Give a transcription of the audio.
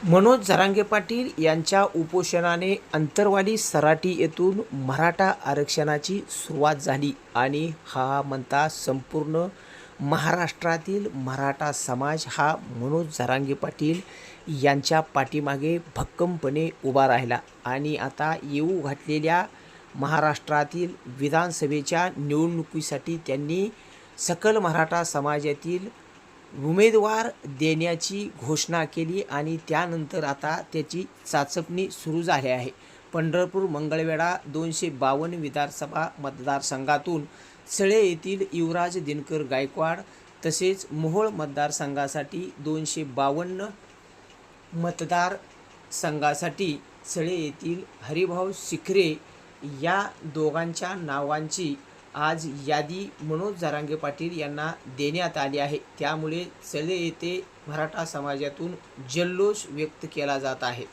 मनोज जरांगे पाटील यांच्या उपोषणाने अंतरवाली सराटी येथून मराठा आरक्षणाची सुरुवात झाली आणि हा म्हणता संपूर्ण महाराष्ट्रातील मराठा समाज हा मनोज जरांगे पाटील यांच्या पाठीमागे भक्कमपणे उभा राहिला आणि आता येऊ घातलेल्या महाराष्ट्रातील विधानसभेच्या निवडणुकीसाठी त्यांनी सकल मराठा समाजातील उमेदवार देण्याची घोषणा केली आणि त्यानंतर आता त्याची चाचपणी सुरू झाली आहे. पंढरपूर मंगळवेढा दोनशे बावन्न विधानसभा मतदारसंघातून सळे येथील युवराज दिनकर गायकवाड तसेच मोहोळ मतदारसंघासाठी दोनशे बावन्न मतदार संघासाठी सळे येथील हरिभाऊ शिखरे या दोघांच्या नावांची आज यादी मनोज जारांगे पाटील यांना देण्यात आली आहे. त्यामुळे चले येथे मराठा समाजातून जल्लोष व्यक्त केला जात आहे.